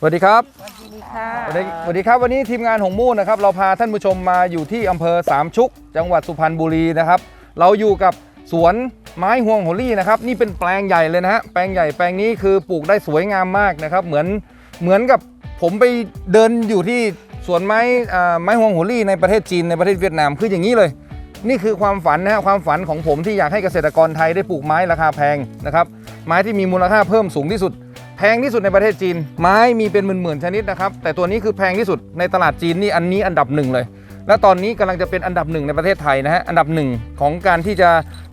สวัสดีครับ สวัสดีค่ะสวัสดีสวัสดีครับวันนี้ทีมงานหงมู่นะครับเราพาท่านผู้ชมมาอยู่ที่อำเภอสามชุก จังหวัดสุพรรณบุรีนะครับ เราอยู่กับสวนไม้ห่วงโหรี่นะครับนี่เป็นแปลงใหญ่เลยนะฮะแปลงใหญ่แปลงนี้คือปลูกได้สวยงามมากนะครับ เหมือนเหมือนกับผมไปเดินอยู่ที่สวนไม้อ่าไม้ห่วงโหรี่ในประเทศจีนในประเทศเวียดนามคืออย่างนี้เลย นี่คือความฝันนะฮะความฝันของผมที่อยากให้เกษตรกรไทยได้ปลูกไม้ราคาแพงนะครับไม้ที่มีมูลค่าเพิ่มสูงที่สุด แพงที่สุดในประเทศจีน ไม้มีเป็นหมื่นๆชนิดนะครับ แต่ตัวนี้คือแพงที่สุดในตลาดจีนนี่อันนี้อันดับหนึ่งเลย และตอนนี้กำลังจะเป็นอันดับหนึ่งในประเทศไทยนะฮะอันดับหนึ่งของการที่จะ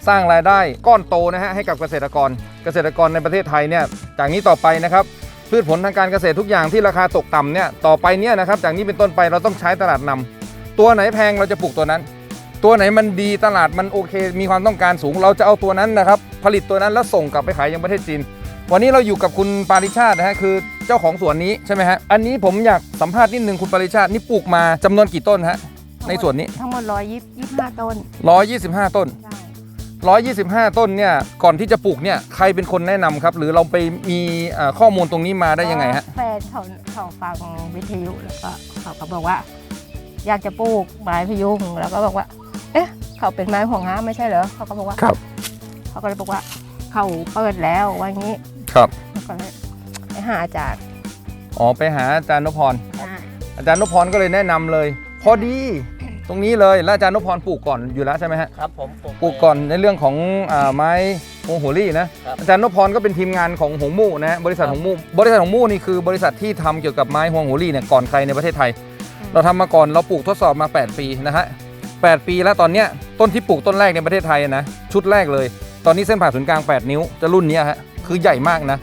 สร้างรายได้ก้อนโตนะฮะให้กับเกษตรกร เกษตรกรในประเทศไทยเนี่ยจากนี้ต่อไปนะครับพืชผลทางการเกษตรทุกอย่างที่ราคาตกต่ำเนี่ยต่อไปเนี่ยนะครับจากนี้เป็นต้นไปเราต้องใช้ตลาดนำตัวไหนแพงเราจะปลูกตัวนั้น ตัวไหนมันดีตลาดมันโอเค มีความต้องการสูง เราจะเอาตัวนั้นนะครับผลิตตัวนั้นแล้วส่งกลับไปขายยังประเทศจีน วันนี้เราอยู่กับคุณปาริชาตินะฮะคือเจ้าของสวนนี้ใช่ไหมฮะอันนี้ผมอยากสัมภาษณ์นิดนึงคุณปาริชาตินี่ปลูกมาจำนวนกี่ต้นฮะในสวนนี้ ทั้งหมดร้อยยี่สิบห้าต้น125 ต้น ใช่125 ต้นเนี่ยก่อนที่จะปลูกเนี่ยใครเป็นคนแนะนำครับ หรือเราไปมีเอ่อข้อมูลตรงนี้มาได้ยังไงฮะ แฟนเขาเขาฟังวิทยุแล้วก็เขาก็บอกว่า อยากจะปลูกไม้พยุงแล้วก็บอกว่า เอ๊ะ เขาเป็นไม้ห่วงห้ามไม่ใช่เหรอเขาก็บอกว่าครับ เขาก็เลยบอกว่า เขาเปิดแล้วว่างี้ ครับ แล้วก็เลยไปหาอาจารย์อ๋อไปหาอาจารย์นพพร ใช่อาจารย์นพพรก็เลยแนะนำเลย พอดี ตรงนี้เลยแล้วอาจารย์นพพรปลูกก่อนอยู่แล้วใช่ไหมฮะครับผมผมปลูกก่อนในเรื่องของอาไม้ฮวงโหรี่นะ ครับ อาจารย์นพพรก็เป็นทีมงานของหงมู่นะฮะบริษัทคหรับงมู่บริษัทหงมู่นี่คือบริษัทที่ทำเกี่ยวกับไม้ฮวงโหรี่เนี่ยก่อนใครในประเทศไทย เราทำมาก่อนเราปลูกทดสอบมา 8 ปีนะฮะ8ปีแล้วตอนเนี้ยต้นที่ปลูกต้นแรกในประเทศไทยนะชุดแรกเลย ตอนนี้เส้นผ่าศูนย์กลาง 8 นิ้วจะรุ่นเนี้ยฮะ คือใหญ่มากนะ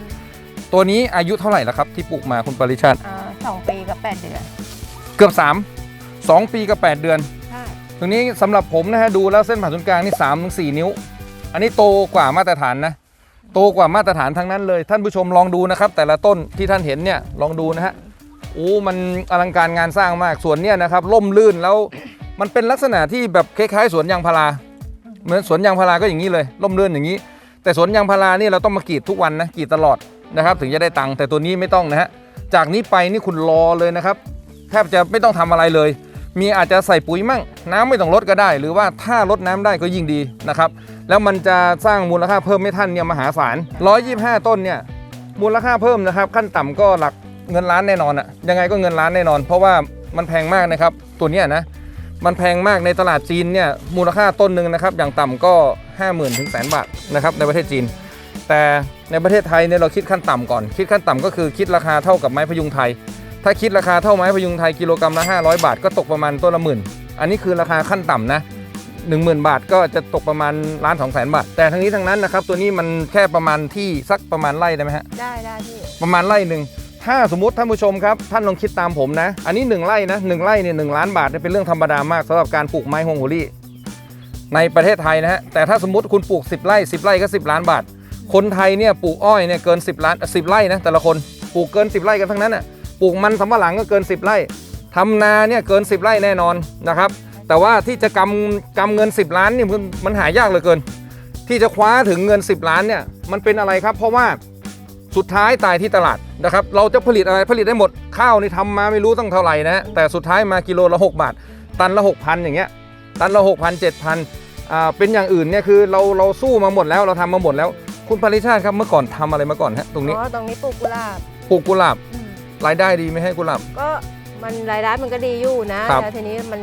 ตัวนี้อายุเท่าไหร่แล้วครับ ที่ปลูกมาคุณปริชาติอ่าสองปีกับแปดเดือนเกือบ 3 2 ปีกับ 8 เดือน ใช่ตรงนี้สำหรับผมนะฮะดูแล้วเส้นผ่าศูนย์กลางนี่3ามถึงสนิ้ว อันนี้โตกว่ามาตรฐานนะ โตกว่ามาตรฐานทั้งนั้นเลย ท่านผู้ชมลองดูนะครับ แต่ละต้นที่ท่านเห็นเนี่ยลองดูนะฮะโอ้มันอลังการงานสร้างมากส่วนเนี่ยนะครับล่มลื่นแล้ว มันเป็นลักษณะที่แบบคล้ายๆสวนยางพาราเหมือนสวนยางพาราก็อย่างนี้เลยล่มลื่นอย่างนี้ แต่สวนยางพารานี่เราต้องมากรีดทุกวันนะกรีดตลอดนะครับ ถึงจะได้ตังค์แต่ตัวนี้ไม่ต้องนะฮะจากนี้ไปนี่คุณรอเลยนะครับแทบจะไม่ต้องทำอะไรเลย มีอาจจะใส่ปุ๋ยมั่ง น้ำไม่ต้องลดก็ได้ หรือว่าถ้าลดน้ำได้ก็ยิ่งดีนะครับ แล้วมันจะสร้างมูลค่าเพิ่มให้ท่านเนี่ยมหาศาล125 ต้นเนี่ยมูลค่าเพิ่มนะครับ ขั้นต่ำก็หลักเงินล้านแน่นอนอะยังไงก็เงินล้านแน่นอน เพราะว่ามันแพงมากนะครับตัวเนี้ยนะมันแพงมากในตลาดจีนเนี่ยมูลค่าต้นหนึ่งนะครับ อย่างต่ำก็ 50,000ถึงแสนบาทนะครับในประเทศจีน แต่ในประเทศไทยเนี่ยเราคิดขั้นต่ำก่อน คิดขั้นต่ำก็คือคิดราคาเท่ากับไม้พยุงไทย ถ้าคิดราคาเท่าไม้พยุงไทยกิโลกรัมละ500 บาท ก็ตกประมาณต้นละหมื่นอันนี้คือราคาขั้นต่ำนะ10,000 บาทก็จะตกประมาณล้าน2แสนบาท แต่ทั้งนี้ทั้งนั้นนะครับตัวนี้มันแค่ประมาณที่สักประมาณไร่ได้ไหมฮะได้ได้พี่ประมาณไร่หนึ่งถ้าสมมติท่านผู้ชมครับท่านลองคิดตามผมนะ อันนี้ 1 ไร่นะหนึ่งไร่เนี่ยหล้านบาทเนี่ยเป็นเรื่องธรรมดามากสำหรับการปลูกไม้ฮวงโหรี่ ในประเทศไทยนะฮะแต่ถ้าสมมติคุณปลูก 10 ไร่ 10 ไร่ก็ 10 ล้านบาท คนไทยเนี่ยปลูกอ้อยเนี่ยเกิน 10 ล้าน 10 ไร่นะแต่ละคนปลูกเกิน 10 ไร่กันทั้งนั้นน่ะปลูกมันสำปะหลังก็เกิน 10 ไร่ทำนาเนี่ยเกิน 10 ไร่แน่นอนนะครับแต่ว่าที่จะกำกำเงิน 10 ล้านนี่มันมันหายากเหลือเกิน ที่จะคว้าถึงเงิน 10 ล้านเนี่ยมันเป็นอะไรครับ เพราะว่าสุดท้ายตายที่ตลาดนะครับเราจะผลิตอะไรผลิตได้หมดข้าวนี่ทำมาไม่รู้ตั้งเท่าไหร่นะฮะแต่สุดท้ายมากิโลละ 6 บาท ตันละ 6,000 อย่างเงี้ย ตันละ6,000 7,000อ่าเป็นอย่างอื่นเนี่ยคือเราเราสู้มาหมดแล้วเราทำมาหมดแล้ว คุณปริชาติครับเมื่อก่อนทำอะไรมาก่อนฮะตรงนี้อ๋อตรงนี้ปลูกกุหลาบปลูกกุหลาบอืมรายได้ดีไหมให้กุหลาบก็มันรายได้มันก็ดีอยู่นะครับแล้วทีนี้มัน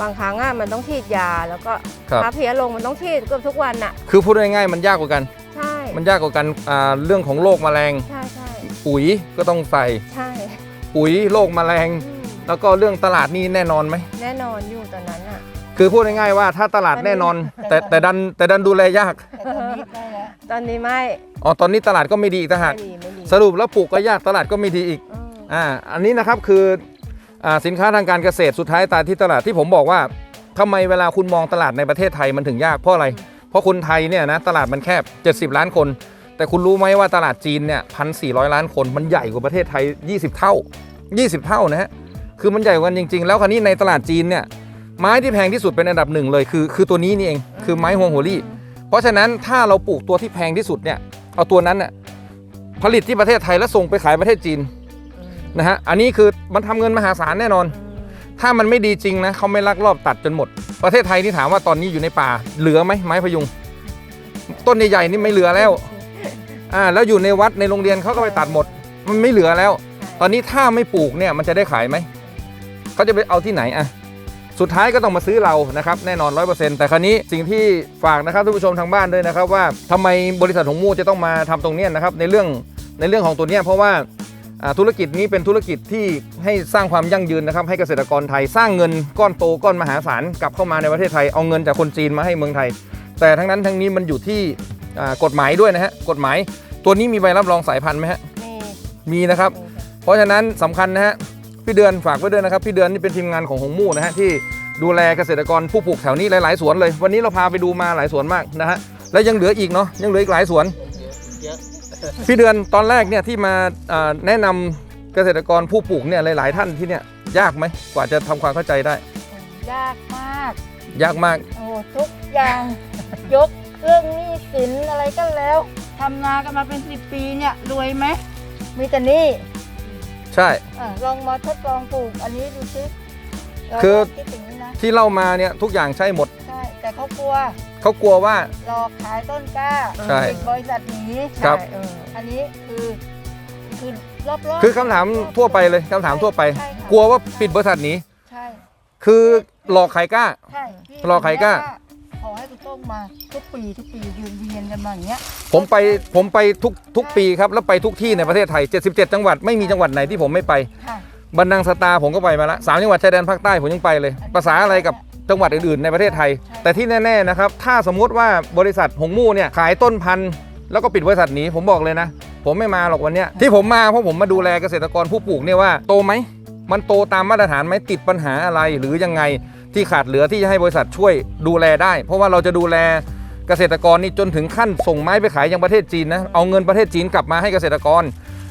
บางครั้งอะมันต้องฉีดยาแล้วก็ครับถ้าเพี้ยลงมันต้องฉีดเกือบทุกวันอะคือพูดง่ายๆมันยากกว่ากันใช่มันยากกว่ากันอ่าเรื่องของโรคแมลงใช่ใช่ปุ๋ยก็ต้องใส่ใช่ปุ๋ยโรคแมลงอืมแล้วก็เรื่องตลาดนี่แน่นอนไหมแน่นอนอยู่ตอนนั้นอะ คือพูดง่ายๆว่าถ้าตลาดแน่นอน แต่แต่ดันแต่ดันดูแลยากตอนนี้ไม่อ๋อตอนนี้ตลาดก็ไม่ดีอีกต่างหากไม่ดีไม่ดีสรุปแล้วปลูกก็ยากตลาดก็ไม่ดีอีกอืมอ่าอันนี้นะครับคืออ่าสินค้าทางการเกษตรสุดท้ายตายที่ตลาดที่ผมบอกว่าทำไมเวลาคุณมองตลาดในประเทศไทยมันถึงยากเพราะอะไร เพราะคนไทยเนี่ยนะตลาดมันแคบ 70 ล้านคน แต่คุณรู้ไหมว่าตลาดจีนเนี่ยพันสี่ล้านคนมันใหญ่กว่าประเทศไทย 20 เท่า 20 เท่านะฮะคือมันใหญ่กว่ากันจริง ๆ แล้วคราวนี้ในตลาดจีนเนี่ย ไม้ที่แพงที่สุดเป็นอันดับหนึ่งเลยคือคือตัวนี้นี่เองคือไม้ฮวงโหรี่ เพราะฉะนั้นถ้าเราปลูกตัวที่แพงที่สุดเนี่ยเอาตัวนั้นน่ะผลิตที่ประเทศไทยแล้วส่งไปขายประเทศจีนนะฮะอันนี้คือมันทำเงินมหาศาลแน่นอน ถ้ามันไม่ดีจริงนะเขาไม่ลักลอบตัดจนหมด ประเทศไทยที่ถามว่าตอนนี้อยู่ในป่าเหลือไหมไม้พยุง ต้นใหญ่ๆนี่ไม่เหลือแล้วอ่าแล้วอยู่ในวัดในโรงเรียนเขาก็ไปตัดหมด มันไม่เหลือแล้ว ตอนนี้ถ้าไม่ปลูกเนี่ยมันจะได้ขายไหมเขาจะไปเอาที่ไหนอะ สุดท้ายก็ต้องมาซื้อเรานะครับแน่นอนร้อยเปอร์เซ็นต์แต่คราวนี้สิ่งที่ฝากนะครับท่านผู้ชมทางบ้านด้วยนะครับว่าทำไมบริษัทหงมูจะต้องมาทำตรงเนี้ยนะครับในเรื่องในเรื่องของตัวเนี้ยเพราะว่าอ่าธุรกิจนี้เป็นธุรกิจที่ให้สร้างความยั่งยืนนะครับให้เกษตรกรไทยสร้างเงินก้อนโตก้อนมหาศาลกลับเข้ามาในประเทศไทยเอาเงินจากคนจีนมาให้เมืองไทย แต่ทั้งนั้นทั้งนี้มันอยู่ที่อ่ากฎหมายด้วยนะฮะกฎหมายตัวนี้มีใบรับรองสายพันธุ์ไหมฮะนี่มีนะครับ เพราะฉะนั้นสำคัญนะฮะ พี่เดือนฝากไว้ด้วยนะครับพี่เดือนนี่เป็นทีมงานของหงมู่นะฮะที่ดูแลเกษตรกรผู้ปลูกแถวนี้หลายๆสวนเลย วันนี้เราพาไปดูมาหลายสวนมากนะฮะและยังเหลืออีกเนาะยังเหลืออีกหลายสวนเยอะพี่เดือนตอนแรกเนี่ยที่มาอ่าแนะนำเกษตรกรผู้ปลูกเนี่ยหลาย ๆ ท่านที่เนี่ยยากไหมกว่าจะทำความเข้าใจได้ ยากมาก ยากมากโอ้ทุกอย่างยกเรื่องหนี้สินอะไรก็แล้วทำนากันมาเป็นสิบปีเนี่ยรวยไหมมีแต่หนี้ ใช่ อะลองมาทดลองปลูกอันนี้ดูซิเราคือ คิดอย่างนี้นะที่เล่ามาเนี่ยทุกอย่างใช่หมด ใช่แต่เขากลัวเขากลัวว่า หลอกขายต้นกล้าใช่ ปิดบริษัทหนีครับ ใช่เอออันนี้คือคือรอบๆคือคำถามทั่วไปเลยคำถามทั่วไป ใช่ค่ะกลัวว่าปิดบริษัทหนี้ ใช่คือหลอกใครกล้า ใช่พี่รอใครกล้าข อให้คุณโต้งมาทุกปีทุกปียืนเวียนกันมาอย่างเงี้ย ผมไปผมไปทุกทุกปีครับ แล้วไปทุกที่ในประเทศไทย 77 จังหวัดไม่มีจังหวัดไหนที่ผมไม่ไปค่ะ บันดังสตาร์ผมก็ไปมาละสามจังหวัดชายแดนภาคใต้ผมยังไปเลย ภาษาอะไรกับจังหวัดอื่นๆ ในประเทศไทย แต่ที่แน่ๆนะครับถ้าสมมุติว่าบริษัทหงมู่เนี่ยขายต้นพันธุ์แล้วก็ปิดบริษัทหนี้ผมบอกเลยนะ ผมไม่มาหรอกวันเนี้ยที่ผมมาเพราะผมมาดูแลเกษตรกรผู้ปลูกเนี่ยว่าโตไหมมันโตตามมาตรฐานไหมติดปัญหาอะไรหรือยังไง ที่ขาดเหลือที่จะให้บริษัทช่วยดูแลได้ เพราะว่าเราจะดูแลเกษตรกรนี่จนถึงขั้นส่งไม้ไปขายยังประเทศจีนนะเอาเงินประเทศจีนกลับมาให้เกษตรกร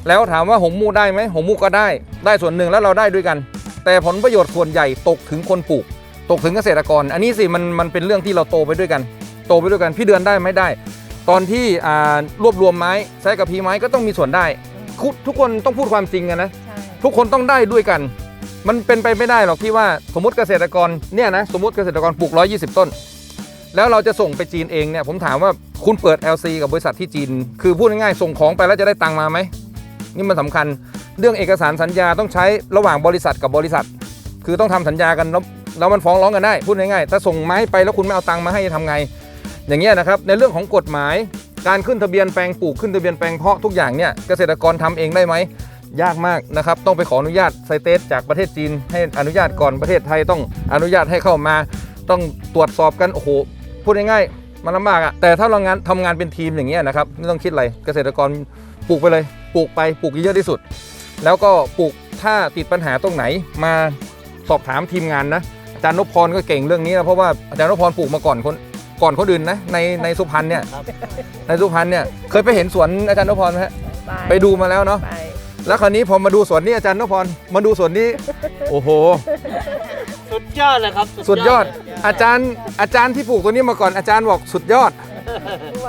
แล้วถามว่าหงมูได้ไหมหงมูก็ได้ได้ส่วนหนึ่งแล้วเราได้ด้วยกัน แต่ผลประโยชน์ส่วนใหญ่ตกถึงคนปลูก ตกถึงเกษตรกร อันนี้สิมันมันเป็นเรื่องที่เราโตไปด้วยกัน โตไปด้วยกันพี่เดือนได้ไหมได้ ตอนที่อ่ารวบรวมไม้ใช้กับพีไม้ก็ต้องมีส่วนได้คุทุกคนต้องพูดความจริงกันนะใช่ทุกคนต้องได้ด้วยกัน มันเป็นไปไม่ได้หรอกที่ว่าสมมติเกษตรกรเนี่ยนะสมมติเกษตรกรปลูก 120 ต้น แล้วเราจะส่งไปจีนเองเนี่ยผมถามว่าคุณเปิด LC กับบริษัทที่จีน คือพูดง่ายๆส่งของไปแล้วจะได้ตังค์มาไหมนี่มันสำคัญเรื่องเอกสารสัญญาต้องใช้ระหว่างบริษัทกับบริษัท คือต้องทำสัญญากันแล้วแล้วมันฟ้องร้องกันได้พูดง่ายๆถ้าส่งไม้ไปแล้วคุณไม่เอาตังค์มาให้จะทำไง อย่างเงี้ยนะครับในเรื่องของกฎหมาย การขึ้นทะเบียนแปลงปลูกขึ้นทะเบียนแปลงเพาะทุกอย่างเนี่ยเกษตรกรทำเองได้ไหม ยากมากนะครับ ต้องไปขออนุญาตไซเตสจากประเทศจีน ให้อนุญาตก่อนประเทศไทยต้องอนุญาตให้เข้ามา ต้องตรวจสอบกันโอ้โหพูดง่ายๆมันลำบากอะแต่ถ้าเรางานทำงานเป็นทีมอย่างเงี้ยนะครับไม่ต้องคิดอะไรเกษตรกรปลูกไปเลย ปลูกไปปลูกเยอะที่สุด แล้วก็ปลูกถ้าติดปัญหาตรงไหนมาสอบถามทีมงานนะอาจารย์นพพรก็เก่งเรื่องนี้นะเพราะว่าอาจารย์นพพรปลูกมาก่อนคนก่อนคนอื่นนะในในสุพรรณเนี่ยครับในสุพรรณเนี่ยเคยไปเห็นสวนอาจารย์นพพรไหมฮะไปดูมาแล้วเนาะ ไป แล้วคราวนี้พอมาดูสวนนี้อาจารย์นพพรมาดูสวนนี้ โอ้โห สุดยอดเลยครับสุดยอด อาจารย์อาจารย์ที่ปลูกตัวนี้มาก่อนอาจารย์บอกสุดยอด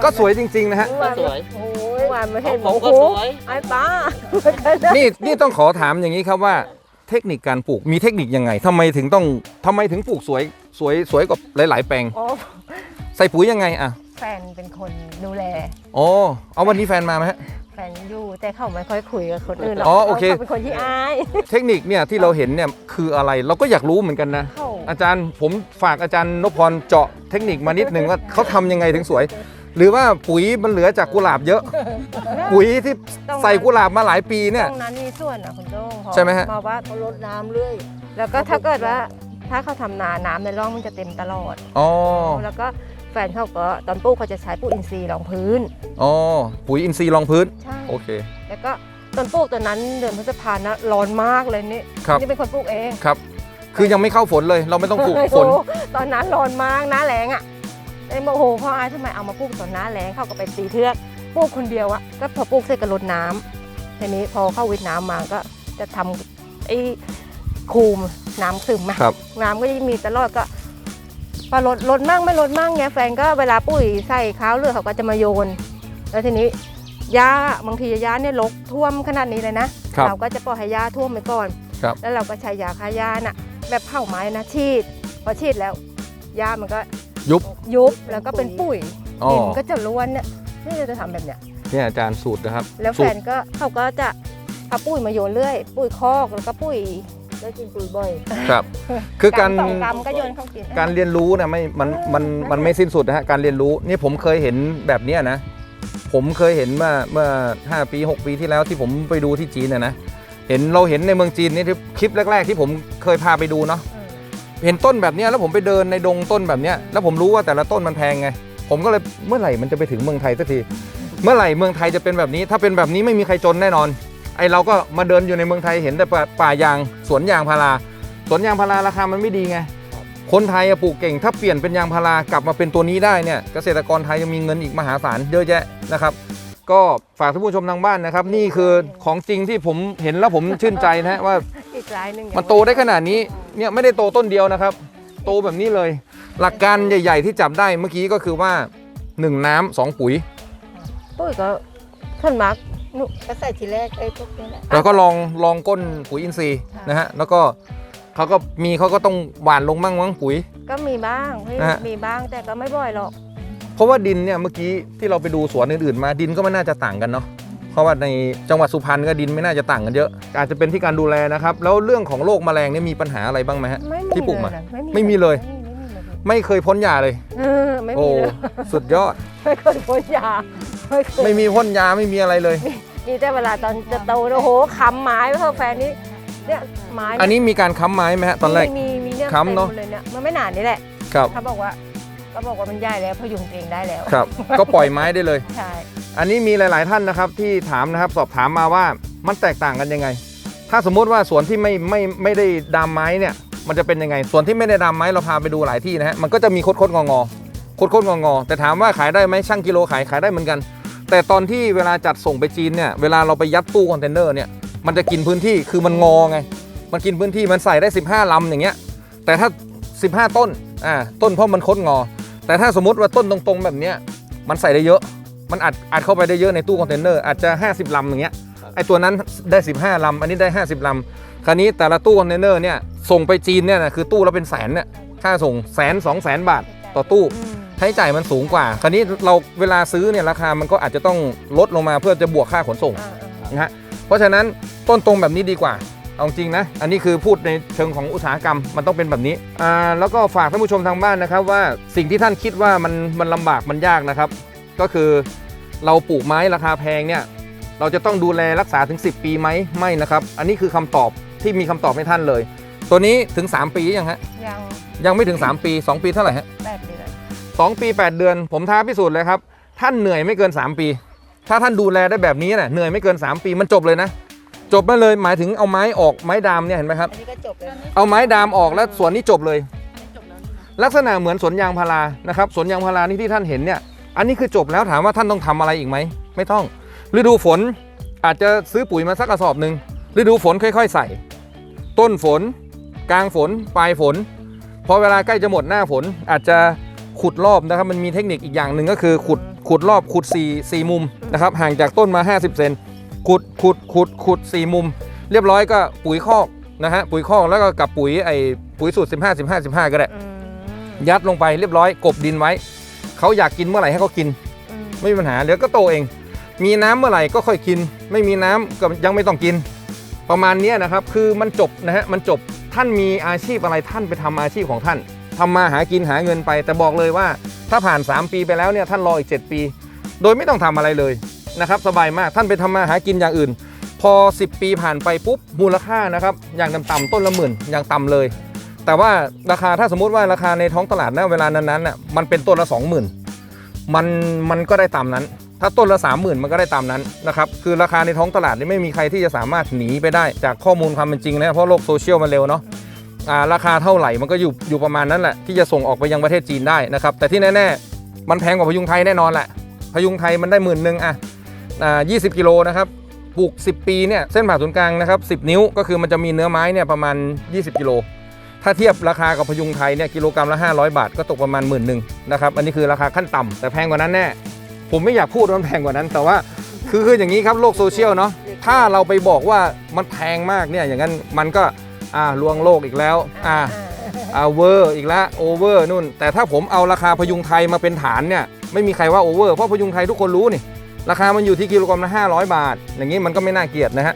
ก็สวยจริง ๆ นะฮะ ก็สวยโอ้ยวันมาขเห็องนผมก็สวยไอ้ป้านี่นี่ต้องขอถามอย่างนี้ครับว่า เทคนิคการปลูกมีเทคนิคยังไงทำไมถึงต้องทำไมถึงปลูกสวยสวยสวยกว่าหลาย ๆ แปลงโอ้ใส่ปุ๋ยยังไงอะแฟนเป็นคนดูแลอ๋อเอาวันนี้แฟนมาไหมฮะ แฟนอยู่แต่เขาไม่ค่อยคุยกับคนอื่นหรอกอ๋อโอเคเขาเป็นคนที่อาย เทคนิคเนี่ยที่เราเห็นเนี่ยคืออะไรเราก็อยากรู้เหมือนกันนะเขาอาจารย์ผมฝากอาจารย์นพพรเจาะเทคนิคมานิดนึงว่าเขาทำยังไงถึงสวย หรือว่าปุ๋ยมันเหลือจากกุหลาบเยอะ ปุ๋ยที่ใส่กุหลาบมาหลายปีเนี่ย ตรงนั้นมีส่วนนะคุณโจ้งเพราใช่ไหมฮะ เพราะว่าเขาลดน้ำเรื่อย แล้วก็ถ้าเกิดว่าถ้าเขาทำนาน้ำในร่องมันจะเต็มตลอด อ๋อ แล้วก็ แฟนเขาก็ตอนปลูกเขาจะใช้ปุ๋ยอินทรีย์รองพื้น อ๋อ ปุ๋ยอินทรีย์รองพื้น ใช่ โอเค แล้วก็ตอนปลูกตอนนั้นเดือนพฤษภานะร้อนมากเลยนี่ครับ นี่เป็นคนปลูกเองครับ คือยังไม่เข้าฝนเลย เราไม่ต้องปลูกฝน โอ้โหตอนนั้นร้อนมากหน้าแรงอะไอ้โมโหพ่อไอ้ทำไมเอามาปลูกตอนหน้าแรงเขาก็ไปตีเทือกปลูกคนเดียวอะก็พอปลูกเสร็จก็รดน้ำทีนี้พอเข้าวิทย์น้ำมาก็จะทำไอ้คูมน้ำซึมไหมครับ น้ำก็จะมีตลอดก็ พอลดลดมั่งไม่ลดมั่งเงี้ยแฟนก็เวลาปุ๋ยใส่ข้าวเลือดเขาก็จะมาโยน แล้วทีนี้ยาบางทียาเนี่ยลกท่วมขนาดนี้เลยนะ ครับเราก็จะปล่อยให้หญ้าท่วมไปก่อน ครับ แล้วเราก็ใช้ยาฆ่าหญ้าน่ะแบบเผาไม้นะฉีดพอฉีดแล้วหญ้ามันก็ยุบ ยุบแล้วก็เป็นปุ๋ยอ๋อ ดินมันก็จะล้วนเนี่ยนี่เราจะทำแบบเนี้ย เนี่ยอาจารย์สูตรนะครับแล้วสูแฟตรนก็เขาก็จะเอาปุ๋ยมาโยนเรื่อย ปุ๋ยคอกแล้วก็ปุ๋ย ได้กินปุ๋ยบ่อยครับ คือการสองกรัมก็โยนเข้ากินการเรียนรู้นะไม่มันมันมันไม่สิ้นสุดนะฮะการเรียนรู้นี่ผมเคยเห็นแบบเนี้ยนะ ผมเคยเห็นเมื่อเมื่อ 5 ปี 6 ปีที่แล้วที่ผมไปดูที่จีนนะนะเห็นเราเห็นในเมืองจีนนี่ที่คลิปแรก ๆ ที่ผมเคยพาไปดูเนาะเห็นต้นแบบเนี้ยแล้วผมไปเดินในดงต้นแบบเนี้ยแล้วผมรู้ว่าแต่ละต้นมันแพงไง ผมก็เลยเมื่อไหร่มันจะไปถึงเมืองไทยสักที เมื่อไหร่เมืองไทยจะเป็นแบบนี้ ถ้าเป็นแบบนี้ไม่มีใครจนแน่นอน ไอเราก็มาเดินอยู่ในเมืองไทยเห็นแต่ป่าป่ายางสวนยางพาราสวนยางพาราราคามันไม่ดีไง คนไทยอะปลูกเก่ง ถ้าเปลี่ยนเป็นยางพารากลับมาเป็นตัวนี้ได้เนี่ยเกษตรกรไทยจะมีเงินอีกมหาศาลเยอะแยะนะครับ ก็ฝากท่านผู้ชมทางบ้านนะครับ นี่คือของจริงที่ผมเห็นแล้วผมชื่นใจนะฮะว่าอีกรายหนึ่งมันโตได้ขนาดนี้เนี่ยไม่ได้โตต้นเดียวนะครับ โตแบบนี้เลย หลักการใหญ่ ๆ ที่จับได้เมื่อกี้ก็คือว่า 1 น้ำสองปุ๋ย ปุ๋ยก็ส่วนมาก หนูก็ใส่ทีแรกไอ้พวกนี้แหละแล้วก็ลองลองก้นปุ๋ยอินทรีย์นะฮะแล้วก็เขาก็มีเขาก็ต้องหว่านลงบ้างมั้งปุ๋ย ก็มีบ้างพี่นะฮะ มีบ้างแต่ก็ไม่บ่อยหรอก เพราะว่าดินเนี่ยเมื่อกี้ที่เราไปดูสวนอื่นๆมาดินก็ไม่น่าจะต่างกันเนาะเพราะว่าในจังหวัดสุพรรณก็ดินไม่น่าจะต่างกันเยอะ อาจจะเป็นที่การดูแลนะครับ แล้วเรื่องของโรคแมลงเนี่ยมีปัญหาอะไรบ้างไหมฮะ ไม่ที่ปลูกมาเลยนะไม่มีเลย ไม่มี ไม่มีเลยไม่เคยพ้นยาเลยเออไม่โอ้มีเลยสุดยอด ไม่เคยพ่นยาไม่เคยไม่มีพ่นยาไม่มีอะไรเลย มีแต่เวลาตอนจะโตโอ้โหค้ำไม้เพื่อแฟนนี้เนี่ยไม้อันนี้มีการค้ำไม้ไหมฮะตอนแรก มีมีมีเนี่ยค้ำเนอะ ต็มหมดเลยเนี่ยมันไม่นานนี่แหละครับเขาบอกว่าก็บอกว่ามันใหญ่แล้วพยุงตัวเองได้แล้วครับ ก็ปล่อยไม้ได้เลย ใช่ อันนี้มีหลาย ๆ ท่านนะครับที่ถามนะครับสอบถามมาว่ามันแตกต่างกันยังไง ถ้าสมมุติว่าสวนที่ไม่ไม่ไม่ได้ดามไม้เนี่ย มันจะเป็นยังไง ส่วนที่ไม่ได้ดามไม้เราพาไปดูหลายที่นะฮะ มันก็จะมีโคดโคดงองอโคดโคดงองอแต่ถามว่าขายได้ไหมช่างกิโลขายขายได้เหมือนกัน แต่ตอนที่เวลาจัดส่งไปจีนเนี่ย เวลาเราไปยัดตู้คอนเทนเนอร์เนี่ย มันจะกินพื้นที่ คือมันงอไง มันกินพื้นที่ มันใส่ได้ 15ลำอย่างเงี้ย แต่ถ้า 15 ต้น อ่า ต้นเพราะมันโคดงอ แต่ถ้าสมมติว่าต้นตรงๆแบบเนี้ย มันใส่ได้เยอะ มันอัดอัดเข้าไปได้เยอะในตู้คอนเทนเนอร์ อาจจะ 50ลำอย่างเงี้ย ไอตัวนั้นได้ 15ลำอันนี้ได้ 50ลำคราวนี้แต่ละตู้คอนเทนเนอร์เนี่ย ส่งไปจีนเนี่ยนะคือตู้ละเป็นแสนเนี่ยค่าส่งแสนสองแสนบาทต่อตู้อืมใช้จ่ายมันสูงกว่า คราวนี้เราเวลาซื้อเนี่ยราคามันก็อาจจะต้องลดลงมาเพื่อจะบวกค่าขนส่งอ่าอ่านะฮะเพราะฉะนั้นต้นตรงแบบนี้ดีกว่าเอาจริงนะ อันนี้คือพูดในเชิงของอุตสาหกรรมมันต้องเป็นแบบนี้อ่าแล้วก็ฝากท่านผู้ชมทางบ้านนะครับ ว่าสิ่งที่ท่านคิดว่ามันมันลำบากมันยากนะครับ ก็คือเราปลูกไม้ราคาแพงเนี่ยเราจะต้องดูแลรักษาถึง 10 ปีไหมไม่นะครับ อันนี้คือคำตอบที่มีคำตอบให้ท่านเลย ตัวนี้ถึง 3 ปียังฮะ ยังยังไม่ถึง 3 ปี 2 ปีเท่าไหร่ฮะแปดเดือนสองปี 8 เดือน ผมท้าพิสูจน์เลยครับ ท่านเหนื่อยไม่เกิน 3 ปี ถ้าท่านดูแลได้แบบนี้น่ะเหนื่อยไม่เกิน 3 ปีมันจบเลยนะ จบมาเลยหมายถึงเอาไม้ออกไม้ดามเนี่ยเห็นไหมครับ อันนี้ก็จบแล้วเอาไม้ดามออกแล้วสวนนี้จบเลย ลักษณะเหมือนสวนยางพารานะครับสวนยางพารานี่ที่ท่านเห็นเนี่ย อันนี้คือจบแล้วถามว่าท่านต้องทำอะไรอีกไหม ไม่ต้อง ฤดูฝนอาจจะซื้อปุ๋ยมาสักกระสอบหนึ่งฤดูฝนค่อย ๆ ใส่ ต้นฝน กลางฝนปลายฝนพอเวลาใกล้จะหมดหน้าฝนอาจจะขุดรอบนะครับมันมีเทคนิคอีกอย่างหนึ่งก็คือขุดขุดรอบขุด4 4มุมนะครับห่างจากต้นมา 50 เซนขุดขุดขุดขุด4มุม เรียบร้อยก็ปุ๋ยคอกนะฮะปุ๋ยคอกแล้วก็กับปุ๋ยไอ้ปุ๋ยสูตร 15 15 15 ก็ได้อืมยัดลงไปเรียบร้อยกบดินไว้ เขาอยากกินเมื่อไหร่ให้เขากินอืมไม่มีปัญหาเดี๋ยวก็โตเอง มีน้ำเมื่อไหร่ก็ค่อยกิน ไม่มีน้ำก็ยังไม่ต้องกิน ประมาณนี้นะครับคือมันจบนะฮะมันจบท่านมีอาชีพอะไรท่านไปทำอาชีพของท่านทำมาหากินหาเงินไป แต่บอกเลยว่าถ้าผ่าน 3 ปีไปแล้วเนี่ยท่านรออีก 7 ปี โดยไม่ต้องทำอะไรเลยนะครับสบายมากท่านไปทำมาหากินอย่างอื่น พอ 10 ปีผ่านไปปุ๊บมูลค่านะครับอย่างต่ำๆต้นละหมื่นอย่างต่ำเลย แต่ว่าราคาถ้าสมมุติว่าราคาในท้องตลาดนะเวลานั้นๆน่ะมันเป็นต้นละ 20,000 มันมันก็ได้ตามนั้น ถ้าต้นละ 30,000 มันก็ได้ตามนั้นนะครับ คือราคาในท้องตลาดนี่ไม่มีใครที่จะสามารถหนีไปได้จากข้อมูลความเป็นจริงนะเพราะโลกโซเชียลมันเร็วเนาะอ่าราคาเท่าไหร่มันก็อยู่อยู่ประมาณนั้นแหละที่จะส่งออกไปยังประเทศจีนได้นะครับ แต่ที่แน่ๆ มันแพงกว่าพยุงไทยแน่นอนแหละพยุงไทยมันได้หมื่นหนึ่งอะอ่า20กิโลนะครับปลูก 10 ปีเนี่ยเส้นผ่าศูนย์กลางนะครับ10 นิ้วก็คือมันจะมีเนื้อไม้เนี่ยประมาณ 20 กิโล ถ้าเทียบราคากับพยุงไทยเนี่ยกิโลกรัมละ 500 บาทก็ตกประมาณหมื่นหนึ่งนะครับอันนี้คือราคาขั้นต่ำแต่แพงกว่านั้นแน่ ผมไม่อยากพูดว่ามันแพงกว่านั้น แต่ว่าคือคืออย่างนี้ครับโลกโซเชียลเนาะถ้าเราไปบอกว่ามันแพงมากเนี่ยอย่างนั้นมันก็อ่าลวงโลกอีกแล้วอ่าอ่าเวอร์อีกแล้วโอเวอร์นู่น แต่ถ้าผมเอาราคาพยุงไทยมาเป็นฐานเนี่ยไม่มีใครว่าโอเวอร์เพราะพยุงไทยทุกคนรู้นี่ราคามันอยู่ที่กิโลกรัมละ500 บาท อย่างนี้มันก็ไม่น่าเกลียดนะฮะ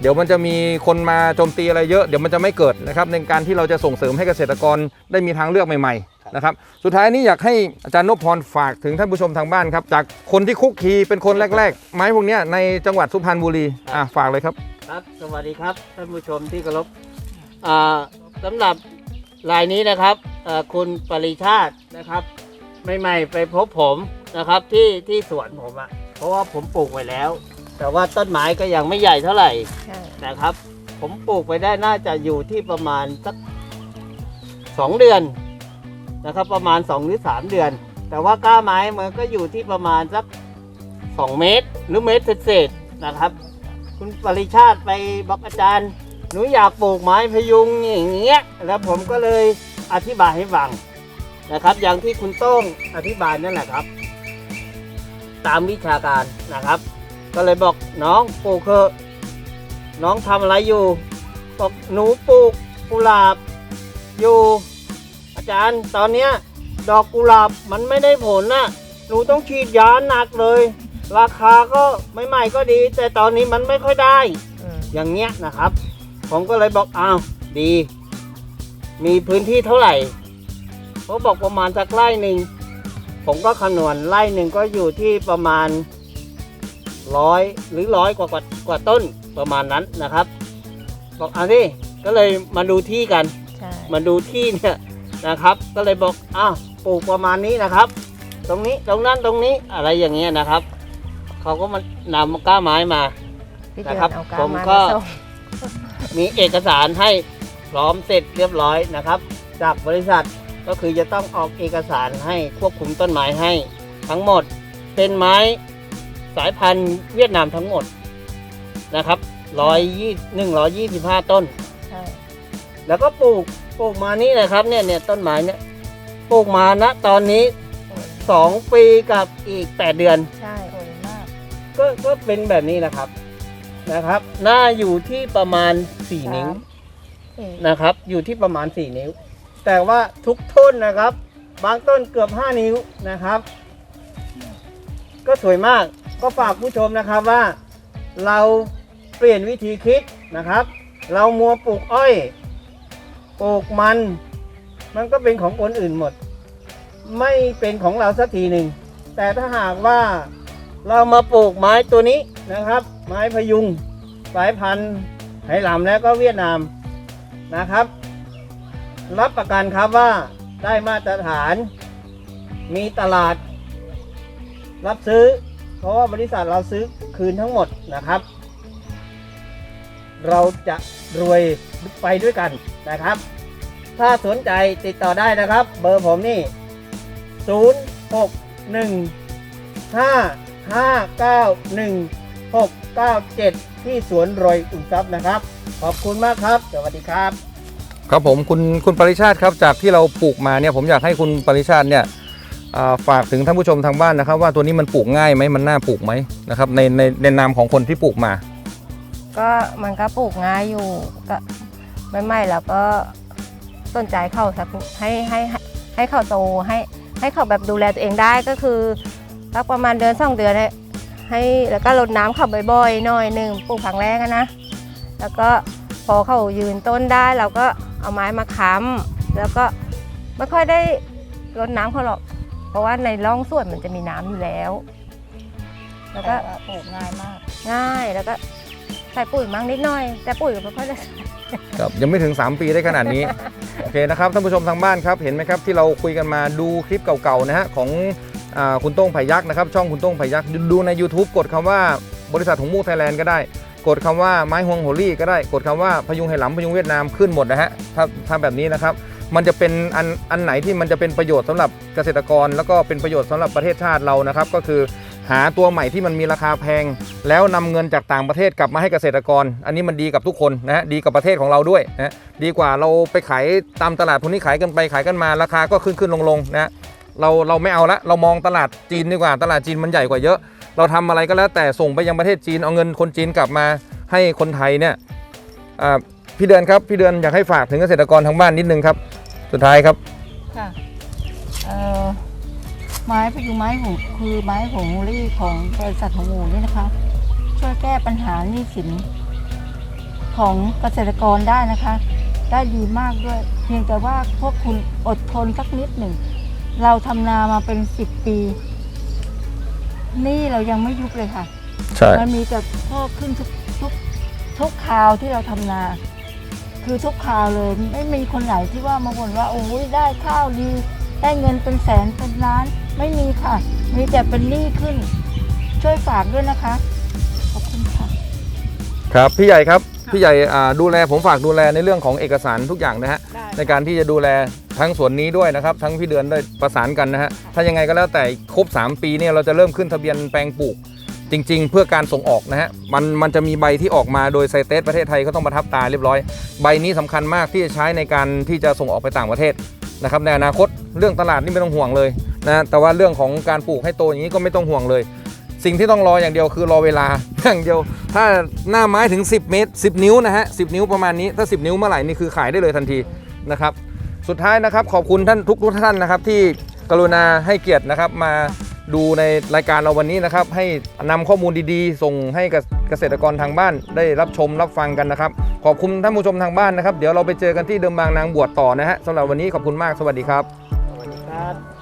เดี๋ยวมันจะมีคนมาโจมตีอะไรเยอะเดี๋ยวมันจะไม่เกิดนะครับในการที่เราจะส่งเสริมให้เกษตรกรได้มีทางเลือกใหม่ๆนะครับสุดท้ายนี้อยากให้อาจารย์นพพรฝากถึงท่านผู้ชมทางบ้านครับจากคนที่คุกคีเป็นคนแรก ๆ ไม้พวกเนี้ยในจังหวัดสุพรรณบุรีอะฝากเลยครับครับสวัสดีครับท่านผู้ชมที่เคารพอ่าสำหรับรายนี้นะครับเอ่อคุณปริชาตินะครับใหม่ๆไปพบผมนะครับที่ที่สวนผมอะเพราะว่าผมปลูกไว้แล้ว แต่ว่าต้นไม้ก็ยังไม่ใหญ่เท่าไหร่ใช่นะครับ ผมปลูกไปได้น่าจะอยู่ที่ประมาณสักสองเดือนนะครับ ประมาณ2หรือ3เดือน แต่ว่าก้าไม้มันก็อยู่ที่ประมาณสัก2เมตร หรือเมตรเศษๆนะครับ คุณปริชาติไปบอกอาจารย์หนูอยากปลูกไม้พยุงอย่างเงี้ยแล้วผมก็เลยอธิบายให้ฟังนะครับ อย่างที่คุณโต้งอธิบายนั่นแหละครับ ตามวิชาการนะครับ ก็เลยบอกน้องปลูกเถอะน้องทำอะไรอยู่ บอกหนูปลูกกุหลาบอยู่ อาจารย์ตอนเนี้ยดอกกุหลาบมันไม่ได้ผลนะหนูต้องฉีดยาหนักเลย ราคาก็ไม่ใหม่ก็ดี แต่ตอนนี้มันไม่ค่อยได้อืมอย่างเงี้ยนะครับ ผมก็เลยบอกอ้าวดี มีพื้นที่เท่าไหร่เขาบอกประมาณสักไร่หนึ่งผมก็คำนวณไร่หนึ่งก็อยู่ที่ประมาณ ร้อยหรือร้อยกว่ากว่ากว่าต้นประมาณนั้นนะครับบอกเอาดิก็เลยมาดูที่กัน ใช่มาดูที่เนี่ยนะครับ ก็เลยบอกอ้าวปลูกประมาณนี้นะครับ ตรงนี้ตรงนั้นตรงนี้อะไรอย่างเงี้ยนะครับเขาก็มานำก้าไม้มา พี่เดือนะครับนเอากาผมมาก็มาส่งมีเอกสารให้พร้อมเสร็จเรียบร้อยนะครับ จากบริษัทก็คือจะต้องออกเอกสารให้ควบคุมต้นไม้ให้ ทั้งหมดเป็นไม้สายพันธุ์เวียดนามทั้งหมดนะครับร้อยยี่หนึ่งร้อยยี่สิบห้าต้น ใช่ แล้วก็ปลูกปลูกมานี่นะครับ เนี่ยเนี่ยต้นไม้เนี่ยปลูกมาณตอนนี้2ปีกับอีก8เดือน ใช่สวยมาก ก็ก็เป็นแบบนี้นะครับนะครับ หน้าอยู่ที่ประมาณ4นิ้วอืมนะครับ อยู่ที่ประมาณ4นิ้ว แต่ว่าทุกต้นนะครับ บางต้นเกือบ5นิ้วนะครับ ก็สวยมาก ก็ฝากผู้ชมนะครับว่า เราเปลี่ยนวิธีคิดนะครับ เรามัวปลูกอ้อยปลูกมัน มันก็เป็นของคนอื่นหมด ไม่เป็นของเราสักทีหนึ่งแต่ถ้าหากว่าเรามาปลูกไม้ตัวนี้นะครับ ไม้พยุงสายพันธุ์ไหหลำและก็เวียดนามนะครับ รับประกันครับว่าได้มาตรฐาน มีตลาด รับซื้อ เพราะว่าบริษัทเราซื้อคืนทั้งหมดนะครับ เราจะรวยไปด้วยกันนะครับ ถ้าสนใจติดต่อได้นะครับ เบอร์ผมนี่ 0 6 1 5 5 9 1 6 9 7 ที่สวนรอยอุ่นทรัพย์นะครับ ขอบคุณมากครับ สวัสดีครับ ครับผมคุณคุณปริชาติครับจากที่เราปลูกมาเนี่ยผมอยากให้คุณปริชาติเนี่ย ฝากถึงท่านผู้ชมทางบ้านนะครับ ว่าตัวนี้มันปลูกง่ายไหมมันน่าปลูกไหมนะครับในในในนามของคนที่ปลูกมา ก็มันก็ปลูกง่ายอยู่ก็ไม่ไม่แล้วก็สนใจเข้าสักให้ให้ให้ให้เข้าโตให้ให้เขาแบบดูแลตัวเองได้ก็คือสักประมาณเดือนสองเดือนนี่ยให้แล้วก็รดน้ำเขาบ่อยๆหน่อยหนึ่งปลูกครั้งแรกนะ แล้วก็พอเขายืนต้นได้เราก็เอาไม้มาค้ำแล้วก็ไม่ค่อยได้รดน้ำเขาหรอก เพราะว่าในร่องส่วนมันจะมีน้ำอยู่แล้ว แล้วก็ปลูกง่ายมาก ง่ายแล้วก็ใส่ปุ๋ยมั่งนิดหน่อย แต่ปุ๋ยก็ไม่ค่อยได้ใส่ครับยังไม่ถึง 3 ปีได้ขนาดนี้ โอเคนะครับท่านผู้ชมทางบ้านครับเห็นไหมครับที่เราคุยกันมาดูคลิปเก่าๆนะฮะของอาคุณโต้งไผ่ยักษ์นะครับช่องคุณโต้งไผ่ยักษ์ดูใน YouTube กดคำว่าบริษัทหงมูไทยแลนด์ก็ได้ กดคำว่าไม้ฮวงโหรี่ก็ได้ กดคำว่าพยุงไหหลำพยุงเวียดนามขึ้นหมดนะฮะถ้าถ้าแบบนี้นะครับ มันจะเป็นอันอันไหนที่มันจะเป็นประโยชน์สำหรับเกษตรกร แล้วก็เป็นประโยชน์สำหรับประเทศชาติเรานะครับ ก็คือหาตัวใหม่ที่มันมีราคาแพง แล้วนำเงินจากต่างประเทศกลับมาให้เกษตรกร อันนี้มันดีกับทุกคนนะฮะดีกับประเทศของเราด้วยนะดีกว่าเราไปขายตามตลาดพวกนี้ขายกันไปขายกันมาราคาก็ขึ้นขึ้นลงลงนะฮะเราเราไม่เอาละเรามองตลาดจีนดีกว่าตลาดจีนมันใหญ่กว่าเยอะ เราทำอะไรก็แล้วแต่ส่งไปยังประเทศจีนเอาเงินคนจีนกลับมาให้คนไทยเนี่ยอ่าพี่เดือนครับพี่เดือนอยากให้ฝากถึงเกษตรกรทางบ้านนิดนึงครับ สุดท้ายครับ ค่ะเอ่อไม้พยุงไม้หูคือไม้หงมูลี่ของบริษัทของหมูนี่นะคะ ช่วยแก้ปัญหาหนี้สินของเกษตรกรได้นะคะ ได้ดีมากด้วย เพียงแต่ว่าพวกคุณอดทนสักนิดหนึ่ง เราทำนามาเป็นสิบปีหนี่เรายังไม่ยุบเลยค่ะ ใช่ มันมีแต่เพิ่มขึ้นทุกทุกทุกคราวที่เราทำนา คือทุกคราวเลยไม่มีคนไหนที่ว่ามาบ่นว่าโอ้ยได้ข้าวดี ได้เงินเป็นแสนเป็นล้าน ไม่มีค่ะ มีแต่เป็นหนี้ขึ้น ช่วยฝากด้วยนะคะขอบคุณค่ะ ครับพี่ใหญ่ครับพี่ใหญ่อ่าดูแลผมฝากดูแลในเรื่องของเอกสารทุกอย่างนะฮะได้ ในการที่จะดูแลทั้งส่วนนี้ด้วยนะครับ ทั้งพี่เดือนด้วยประสานกันนะฮะถ้ายังไงก็แล้วแต่ครบ 3 ปีเนี่ยเราจะเริ่มขึ้นทะเบียนแปลงปลูก จริง ๆ เพื่อการส่งออกนะฮะมันมันจะมีใบที่ออกมาโดยไซเตสประเทศไทยก็ต้องประทับตาเรียบร้อย ใบนี้สำคัญมากที่จะใช้ในการที่จะส่งออกไปต่างประเทศนะครับในอนาคตเรื่องตลาดนี่ไม่ต้องห่วงเลยนะแต่ว่าเรื่องของการปลูกให้โตอย่างนี้ก็ไม่ต้องห่วงเลย สิ่งที่ต้องรออย่างเดียวคือรอเวลาอย่างเดียว ถ้าหน้าไม้ถึง 10 เมตร 10 นิ้วนะฮะ10 นิ้วประมาณนี้ถ้า 10 นิ้วเมื่อไหร่นี่คือขายได้เลยทันทีนะครับสุดท้ายนะครับขอบคุณท่านทุกทุกท่านนะครับที่กรุณาให้เกียรตินะครับมา ดูในรายการเราวันนี้นะครับ ให้นำข้อมูลดีๆ ส่งให้กับเกษตรกรทางบ้านได้รับชมรับฟังกันนะครับ ขอบคุณท่านผู้ชมทางบ้านนะครับ เดี๋ยวเราไปเจอกันที่เดิมบางนางบวชต่อนะฮะสำหรับวันนี้ขอบคุณมากสวัสดีครับสวัสดีครับ